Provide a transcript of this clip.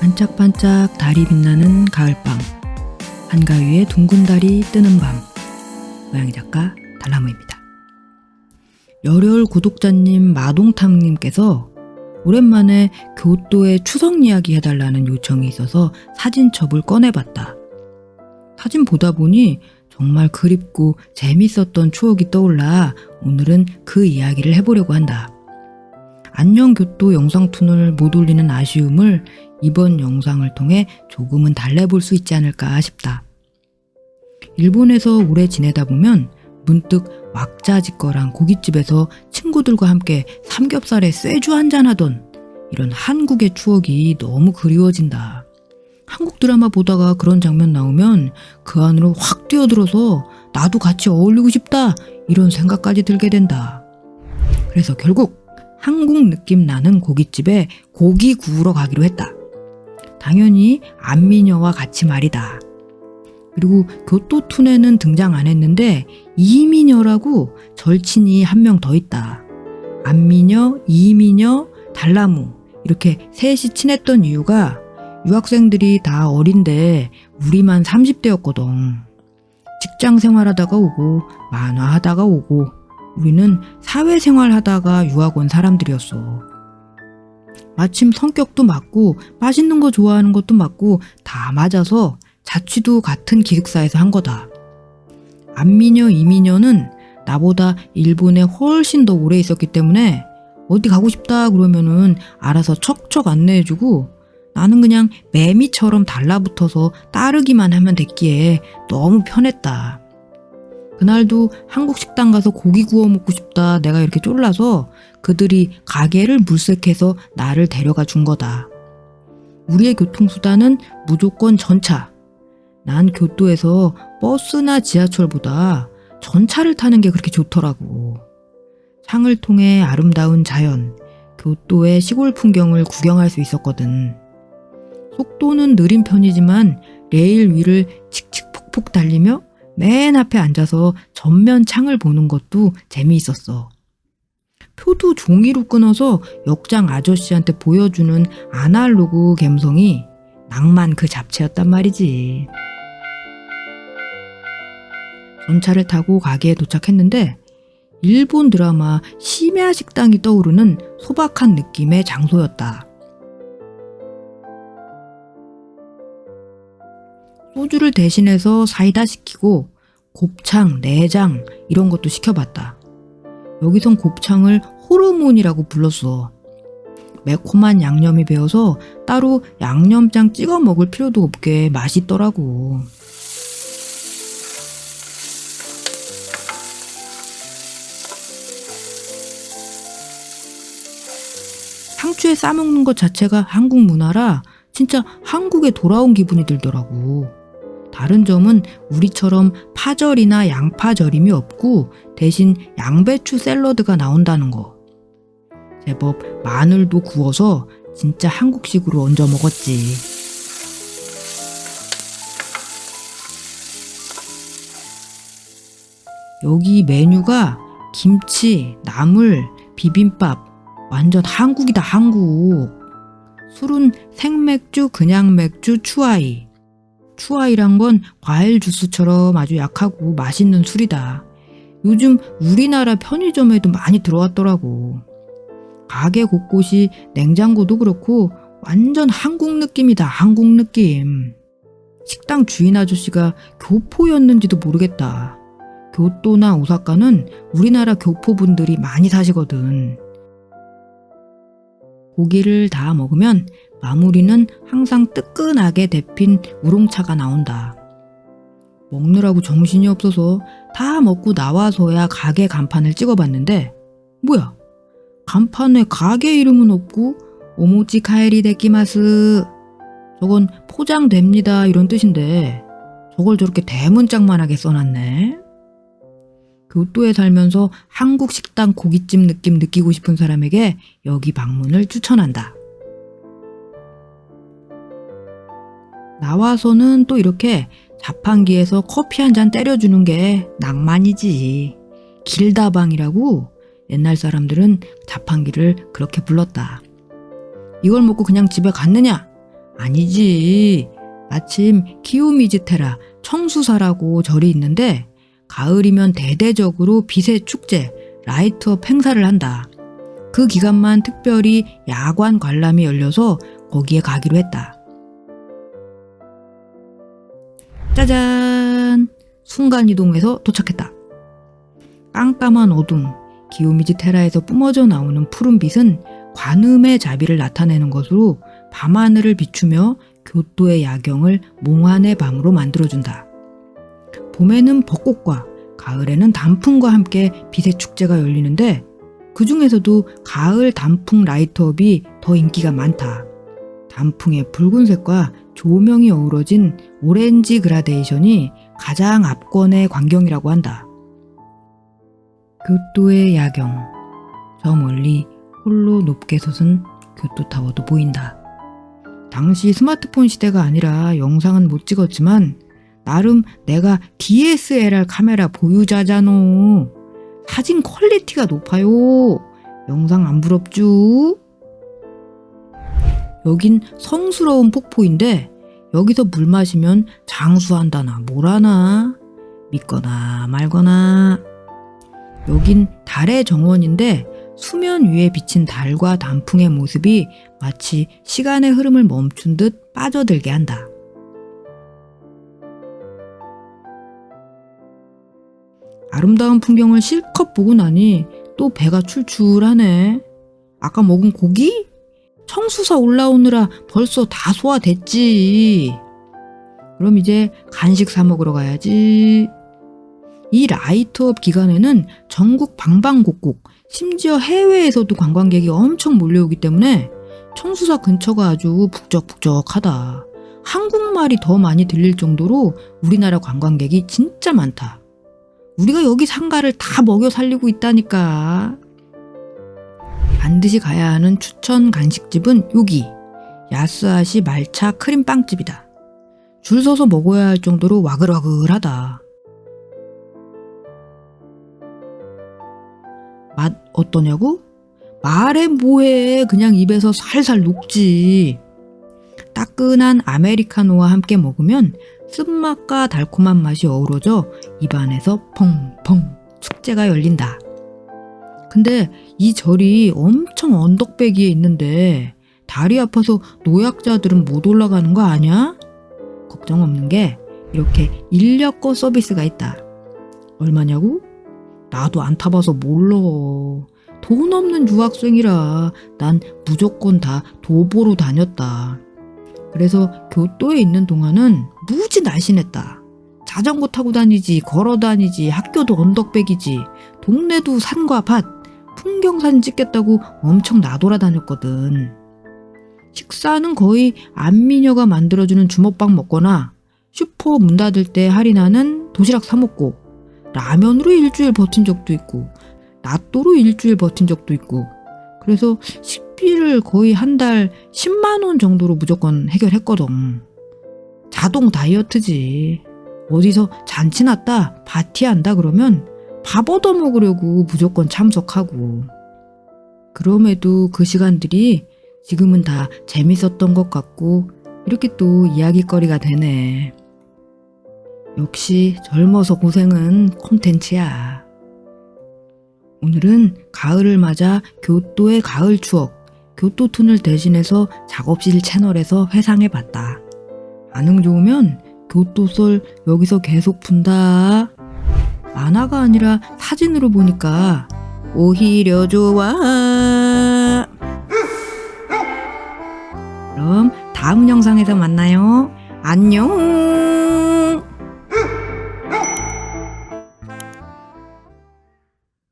반짝반짝 달이 빛나는 가을밤 한가위에 둥근 달이 뜨는 밤 고양이 작가 달나무입니다. 열혈 구독자님 마동탐님께서 오랜만에 교토의 추석 이야기 해달라는 요청이 있어서 사진첩을 꺼내봤다. 사진 보다 보니 정말 그립고 재밌었던 추억이 떠올라 오늘은 그 이야기를 해보려고 한다. 안녕 교토 영상툰을 못 올리는 아쉬움을 이번 영상을 통해 조금은 달래볼 수 있지 않을까 싶다. 일본에서 오래 지내다 보면 문득 왁자지껄한 고깃집에서 친구들과 함께 삼겹살에 쇠주 한잔 하던 이런 한국의 추억이 너무 그리워진다. 한국 드라마 보다가 그런 장면 나오면 그 안으로 확 뛰어들어서 나도 같이 어울리고 싶다 이런 생각까지 들게 된다. 그래서 결국 한국 느낌 나는 고깃집에 고기 구우러 가기로 했다. 당연히 안미녀와 같이 말이다. 그리고 교토툰에는 등장 안 했는데 이미녀라고 절친이 한 명 더 있다. 안미녀, 이미녀, 달나무 이렇게 셋이 친했던 이유가 유학생들이 다 어린데 우리만 30대였거든. 직장 생활하다가 오고 만화하다가 오고 우리는 사회생활 하다가 유학 온 사람들이었어. 마침 성격도 맞고 맛있는 거 좋아하는 것도 맞고 다 맞아서 자취도 같은 기숙사에서 한 거다. 안미녀, 이미녀는 나보다 일본에 훨씬 더 오래 있었기 때문에 어디 가고 싶다 그러면은 알아서 척척 안내해주고 나는 그냥 매미처럼 달라붙어서 따르기만 하면 됐기에 너무 편했다. 그날도 한국 식당 가서 고기 구워 먹고 싶다 내가 이렇게 쫄라서 그들이 가게를 물색해서 나를 데려가 준 거다. 우리의 교통수단은 무조건 전차. 난 교토에서 버스나 지하철보다 전차를 타는 게 그렇게 좋더라고. 창을 통해 아름다운 자연, 교토의 시골 풍경을 구경할 수 있었거든. 속도는 느린 편이지만 레일 위를 칙칙폭폭 달리며 맨 앞에 앉아서 전면 창을 보는 것도 재미있었어. 표도 종이로 끊어서 역장 아저씨한테 보여주는 아날로그 감성이 낭만 그 잡채였단 말이지. 전차를 타고 가게에 도착했는데 일본 드라마 심야 식당이 떠오르는 소박한 느낌의 장소였다. 소주를 대신해서 사이다 시키고 곱창, 내장 이런 것도 시켜봤다. 여기선 곱창을 호르몬이라고 불렀어. 매콤한 양념이 배어서 따로 양념장 찍어 먹을 필요도 없게 맛있더라고. 상추에 싸먹는 것 자체가 한국 문화라 진짜 한국에 돌아온 기분이 들더라고. 다른 점은 우리처럼 파절이나 양파절임이 없고 대신 양배추 샐러드가 나온다는 거. 제법 마늘도 구워서 진짜 한국식으로 얹어 먹었지. 여기 메뉴가 김치, 나물, 비빔밥, 완전 한국이다, 한국. 술은 생맥주, 그냥 맥주, 추아이. 추아이란 건 과일 주스처럼 아주 약하고 맛있는 술이다. 요즘 우리나라 편의점에도 많이 들어왔더라고. 가게 곳곳이 냉장고도 그렇고 완전 한국 느낌이다, 한국 느낌. 식당 주인 아저씨가 교포였는지도 모르겠다. 교토나 오사카는 우리나라 교포분들이 많이 사시거든. 고기를 다 먹으면 마무리는 항상 뜨끈하게 데핀 우롱차가 나온다. 먹느라고 정신이 없어서 다 먹고 나와서야 가게 간판을 찍어봤는데, 뭐야? 간판에 가게 이름은 없고, 오모치 카에리 데키마스. 저건 포장됩니다. 이런 뜻인데, 저걸 저렇게 대문짝만하게 써놨네. 교토에 살면서 한국 식당 고깃집 느낌 느끼고 싶은 사람에게 여기 방문을 추천한다. 나와서는 또 이렇게 자판기에서 커피 한 잔 때려주는 게 낭만이지. 길다방이라고 옛날 사람들은 자판기를 그렇게 불렀다. 이걸 먹고 그냥 집에 갔느냐? 아니지. 마침 키오미즈테라 청수사라고 절이 있는데 가을이면 대대적으로 빛의 축제, 라이트업 행사를 한다. 그 기간만 특별히 야관 관람이 열려서 거기에 가기로 했다. 짜잔! 순간이동해서 도착했다. 깜깜한 어둠, 기요미즈 테라에서 뿜어져 나오는 푸른빛은 관음의 자비를 나타내는 것으로 밤하늘을 비추며 교토의 야경을 몽환의 밤으로 만들어준다. 봄에는 벚꽃과 가을에는 단풍과 함께 빛의 축제가 열리는데 그 중에서도 가을 단풍 라이트업이 더 인기가 많다. 단풍의 붉은색과 조명이 어우러진 오렌지 그라데이션이 가장 압권의 광경이라고 한다. 교토의 야경. 저 멀리 홀로 높게 솟은 교토타워도 보인다. 당시 스마트폰 시대가 아니라 영상은 못 찍었지만 나름 내가 DSLR 카메라 보유자잖아. 사진 퀄리티가 높아요. 영상 안 부럽쥬? 여긴 성스러운 폭포인데 여기서 물 마시면 장수한다나 뭐라나 믿거나 말거나 여긴 달의 정원인데 수면 위에 비친 달과 단풍의 모습이 마치 시간의 흐름을 멈춘 듯 빠져들게 한다. 아름다운 풍경을 실컷 보고 나니 또 배가 출출하네. 아까 먹은 고기? 청수사 올라오느라 벌써 다 소화됐지. 그럼 이제 간식 사 먹으러 가야지. 이 라이트업 기간에는 전국 방방곡곡, 심지어 해외에서도 관광객이 엄청 몰려오기 때문에 청수사 근처가 아주 북적북적하다. 한국말이 더 많이 들릴 정도로 우리나라 관광객이 진짜 많다. 우리가 여기 상가를 다 먹여 살리고 있다니까. 반드시 가야 하는 추천 간식집은 여기 야스아시 말차 크림빵집이다. 줄 서서 먹어야 할 정도로 와글와글하다. 맛 어떠냐고? 말해 뭐해 그냥 입에서 살살 녹지. 따끈한 아메리카노와 함께 먹으면 쓴맛과 달콤한 맛이 어우러져 입안에서 펑펑 축제가 열린다. 근데 이 절이 엄청 언덕배기에 있는데 다리 아파서 노약자들은 못 올라가는 거 아니야? 걱정 없는 게 이렇게 인력거 서비스가 있다. 얼마냐고? 나도 안 타봐서 몰라. 돈 없는 유학생이라 난 무조건 다 도보로 다녔다. 그래서 교토에 있는 동안은 무지 날씬했다. 자전거 타고 다니지, 걸어 다니지, 학교도 언덕백이지, 동네도 산과 밭, 풍경사진 찍겠다고 엄청 나돌아다녔거든. 식사는 거의 안미녀가 만들어주는 주먹밥 먹거나 슈퍼 문 닫을 때 할인하는 도시락 사 먹고 라면으로 일주일 버틴 적도 있고 낫또로 일주일 버틴 적도 있고 그래서 식비를 거의 한 달 10만 원 정도로 무조건 해결했거든. 자동 다이어트지. 어디서 잔치 났다, 파티한다 그러면 밥 얻어 먹으려고 무조건 참석하고. 그럼에도 그 시간들이 지금은 다 재밌었던 것 같고 이렇게 또 이야기거리가 되네. 역시 젊어서 고생은 콘텐츠야. 오늘은 가을을 맞아 교토의 가을 추억, 교토툰을 대신해서 작업실 채널에서 회상해 봤다. 반응 좋으면 교토솔 여기서 계속 푼다. 만화가 아니라 사진으로 보니까 오히려 좋아. 그럼 다음 영상에서 만나요. 안녕.